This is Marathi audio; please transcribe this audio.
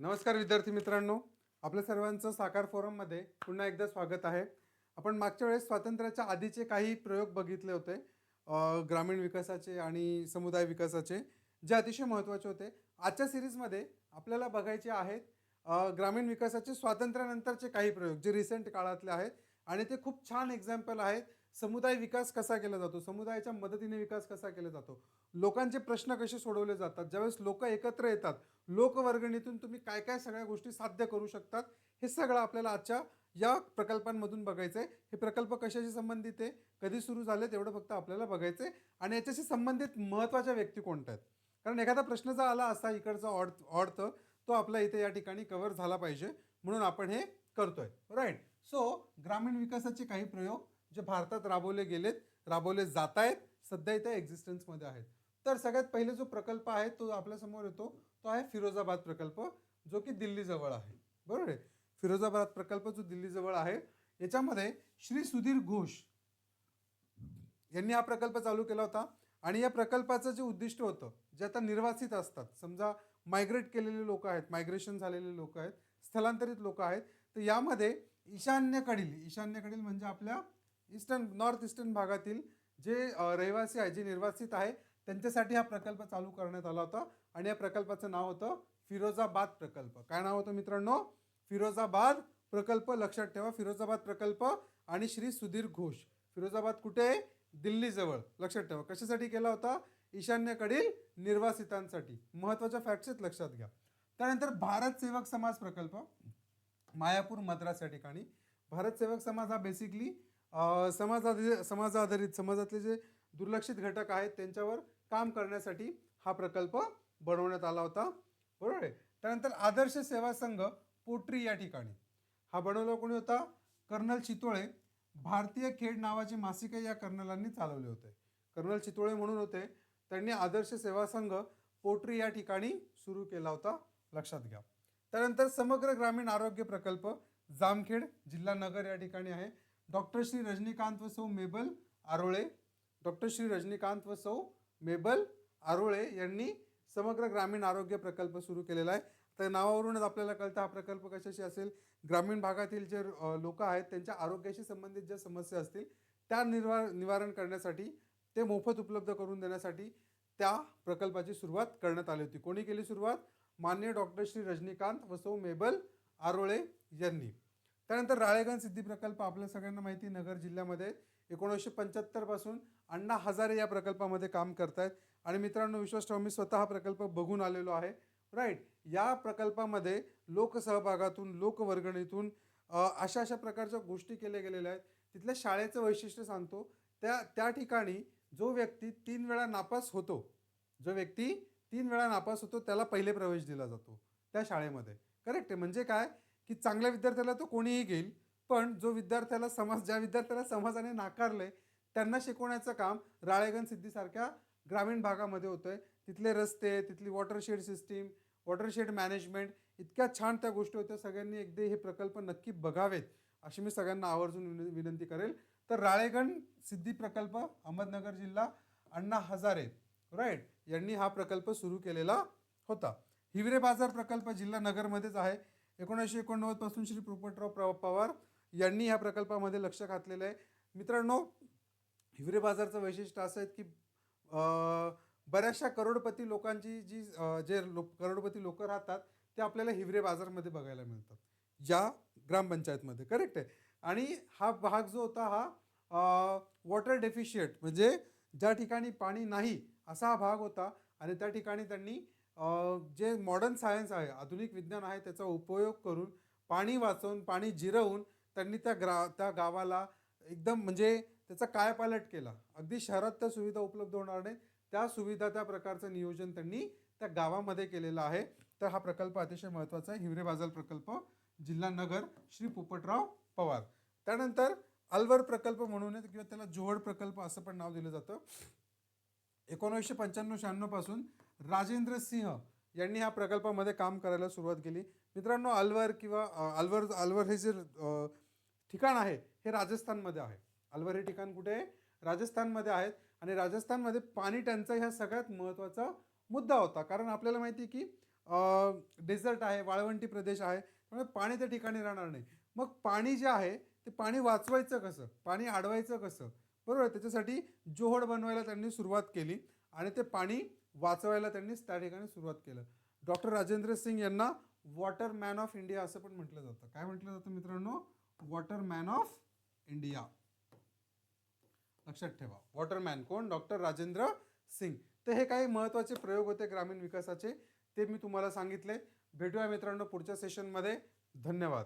नमस्कार विद्यार्थी मित्रांनो. आपल्या सर्वांचं साकार फोरममध्ये पुन्हा एकदा स्वागत आहे. आपण मागच्या वेळेस स्वातंत्र्याच्या आधीचे काही प्रयोग बघितले होते. ग्रामीण विकासाचे आणि समुदाय विकासाचे जे अतिशय महत्त्वाचे होते. आजच्या सिरीजमध्ये आपल्याला बघायचे आहेत ग्रामीण विकासाचे स्वातंत्र्यानंतरचे काही प्रयोग जे रिसेंट काळातले आहेत. आणि ते खूप छान एक्झाम्पल आहेत. समुदाय विकास कसा केला जातो? समुदायाच्या मदतीने विकास कसा केला जातो? लोकांचे प्रश्न कसे सोडवले जातात? ज्यावेळेस लोक एकत्र येतात लोकवर्गणीतून तुम्ही काय काय सगळ्या गोष्टी साध्य करू शकतात? हे सगळं आपल्याला आजच्या या प्रकल्पांमधून बघायचं आहे हे प्रकल्प कशाशी संबंधित आहे? कधी सुरू झाले तेवढं फक्त आपल्याला बघायचं आहे आणि याच्याशी संबंधित महत्त्वाच्या व्यक्ती कोणत्या आहेत? कारण एखादा प्रश्न जर आला असा इकडचा ऑड ऑड तो आपला इथे या ठिकाणी कव्हर झाला पाहिजे. म्हणून आपण हे करतोय. राईट सो ग्रामीण विकासाचे काही प्रयोग जे भारतात राबवले गेलेत राबवले जात आहेत सध्या इथे एक्झिस्टन्समध्ये आहेत. तर सगळ्यात पहिले जो प्रकल्प आहे तो आपल्यासमोर येतो तो आहे फिरोजाबाद प्रकल्प जो की दिल्लीजवळ आहे. बरोबर आहे? फिरोजाबाद प्रकल्प जो दिल्लीजवळ आहे याच्यामध्ये श्री सुधीर घोष यांनी हा प्रकल्प चालू केला होता. आणि या प्रकल्पाचं जे उद्दिष्ट होतं जे आता निर्वासित असतात समजा मायग्रेट केलेले लोक आहेत मायग्रेशन झालेले लोक आहेत स्थलांतरित लोक आहेत तर यामध्ये ईशान्येकडील ईशान्येकडील म्हणजे आपल्या ईस्टर्न नॉर्थ ईस्टर्न भागातील जे रहिवासी आहे जे निर्वासित आहे त्यांच्यासाठी हा प्रकल्प चालू करण्यात आला होता. आणि या प्रकल्पाचं नाव होतं फिरोजाबाद प्रकल्प. काय नाव होतं मित्रांनो? फिरोजाबाद प्रकल्प लक्षात ठेवा. फिरोजाबाद प्रकल्प आणि श्री सुधीर घोष. फिरोजाबाद कुठे? आहे दिल्लीजवळ. लक्षात ठेवा. कशासाठी केला होता? ईशान्येकडील निर्वासितांसाठी. महत्त्वाच्या फॅक्ट्स आहेत लक्षात घ्या. त्यानंतर भारत सेवक समाज प्रकल्प. मायापूर मद्रास या ठिकाणी. भारत सेवक समाज हा बेसिकली समाजाधारित समाजाधारित समाजातले जे दुर्लक्षित घटक आहेत त्यांच्यावर काम करण्यासाठी हा प्रकल्प बनवण्यात आला होता. बरोबर आहे? त्यानंतर आदर्श सेवा संघ पोट्री या ठिकाणी. हा बनवला कोणी होता? कर्नल चितोळे. भारतीय खेड नावाचे मासिक या कर्नलांनी चालवले होते. कर्नल चितोळे म्हणून होते. त्यांनी आदर्श सेवा संघ पोट्री या ठिकाणी सुरू केला होता. लक्षात घ्या. त्यानंतर समग्र ग्रामीण आरोग्य प्रकल्प जामखेड जिल्हा नगर या ठिकाणी आहे. डॉक्टर श्री रजनीकांत व सौ मेबल आरोळे. डॉक्टर श्री रजनीकांत व सौ मेबल आरोळे यांनी समग्र ग्रामीण आरोग्य प्रकल्प सुरू केलेला आहे. तर नावावरूनच आपल्याला कळतं हा प्रकल्प कशाशी असेल? ग्रामीण भागातील जे लोक आहेत त्यांच्या आरोग्याशी संबंधित ज्या समस्या असतील त्या निर्वा निवारण करण्यासाठी ते मोफत उपलब्ध करून देण्यासाठी त्या प्रकल्पाची सुरुवात करण्यात आली होती. कोणी केली सुरुवात? मान्य डॉक्टर श्री रजनीकांत वसो मेबल आरोळे यांनी. त्यानंतर राळेगण सिद्धी प्रकल्प आपल्या सगळ्यांना माहिती नगर जिल्ह्यामध्ये एकोणीसशे पंच्याहत्तरपासून अण्णा हजारे या प्रकल्पामध्ये काम करतायत. आणि मित्रांनो विश्वास ठेवा मी स्वतः हा प्रकल्प बघून आलेलो आहे. राईट या प्रकल्पामध्ये लोकसहभागातून लोकवर्गणीतून अशा अशा प्रकारच्या गोष्टी केल्या गेलेल्या आहेत. तिथल्या शाळेचं वैशिष्ट्य सांगतो. त्या त्या ठिकाणी जो व्यक्ती तीन वेळा नापास होतो जो व्यक्ती तीन वेळा नापास होतो त्याला पहिले प्रवेश दिला जातो त्या शाळेमध्ये. करेक्ट आहे म्हणजे काय? की चांगल्या विद्यार्थ्याला तो कोणीही घेईल पण जो विद्यार्थ्याला समाज ज्या विद्यार्थ्याला समाजाने नाकारले त्यांना शिकवण्याचं काम राळेगण सिद्धीसारख्या ग्रामीण भागामध्ये होतं आहे तिथले रस्ते तिथली वॉटरशेड सिस्टीम वॉटरशेड मॅनेजमेंट इतक्या छान त्या गोष्टी होत्या. सगळ्यांनी एकदा हे प्रकल्प नक्की बघावेत अशी मी सगळ्यांना आवर्जून विन- विनंती करेल. तर राळेगण सिद्धी प्रकल्प अहमदनगर जिल्हा अण्णा हजारे राईट यांनी हा प्रकल्प सुरू केलेला होता. हिवरे बाजार प्रकल्प जिल्हा नगरमध्येच आहे. एकोणीसशे एकोणनव्वदपासून श्री पोपटराव प्र- पवार यांनी ह्या प्रकल्पामध्ये लक्ष घातलेलं आहे. मित्रांनो हिवरे बाजारचं वैशिष्ट्य असं आहे की बऱ्याचशा करोडपती लोकांची जी जे लो करोडपती लोक राहतात ते आपल्याला हिवरे बाजारमध्ये बघायला मिळतात. या ग्रामपंचायतमध्ये करेक्ट आहे? आणि हा भाग जो होता हा वॉटर डेफिशियट म्हणजे ज्या ठिकाणी पाणी नाही असा हा भाग होता. आणि त्या ठिकाणी त्यांनी जे मॉडर्न सायन्स आहे आधुनिक विज्ञान आहे त्याचा उपयोग करून पाणी वाचवून पाणी जिरवून त्यांनी त्या ग्रा त्या गावाला एकदम म्हणजे त्याचा काय पालट केला? अगदी शहरात त्या सुविधा उपलब्ध होणार नाही. त्या सुविधा त्या प्रकारचं नियोजन त्यांनी त्या गावामध्ये केलेलं आहे. तर हा प्रकल्प अतिशय महत्त्वाचा आहे. हिवरे बाजार प्रकल्प जिल्हा नगर श्री पोपटराव पवार. त्यानंतर अलवर प्रकल्प म्हणून किंवा त्याला जोहड प्रकल्प असं पण नाव दिलं जातं. एकोणीसशे पंच्याण्णव शहाण्णवपासून राजेंद्र सिंह यांनी ह्या प्रकल्पामध्ये काम करायला सुरुवात केली. मित्रांनो अलवर किंवा अलवर अलवर हे जे ठिकाण आहे हे राजस्थानमध्ये आहे. अलवर हे ठिकाण कुठे आहे? राजस्थानमध्ये आहेत. आणि राजस्थानमध्ये पाणी टंचाई हा सगळ्यात महत्त्वाचा मुद्दा होता. कारण आपल्याला माहिती आहे की डेझर्ट आहे वाळवंटी प्रदेश आहे. त्यामुळे पाणी त्या ठिकाणी राहणार नाही. मग पाणी जे आहे ते पाणी वाचवायचं कसं? पाणी अडवायचं कसं? बरोबर? आहे? त्याच्यासाठी जोहड बनवायला त्यांनी सुरुवात केली. आणि ते पाणी वाचवायला त्यांनी त्या ठिकाणी सुरुवात केलं. डॉक्टर राजेंद्र सिंग यांना वॉटर मॅन ऑफ इंडिया असं पण म्हटलं जातं. काय म्हटलं जातं मित्रांनो? Water man of India. लक्षात ठेवा. वॉटरमॅन कोण? डॉक्टर राजेंद्र सिंग. तर हे काही महत्त्वाचे प्रयोग होते ग्रामीण विकासाचे ते मी तुम्हाला सांगितले. भेटूया मित्रांनो पुढच्या सेशनमध्ये धन्यवाद.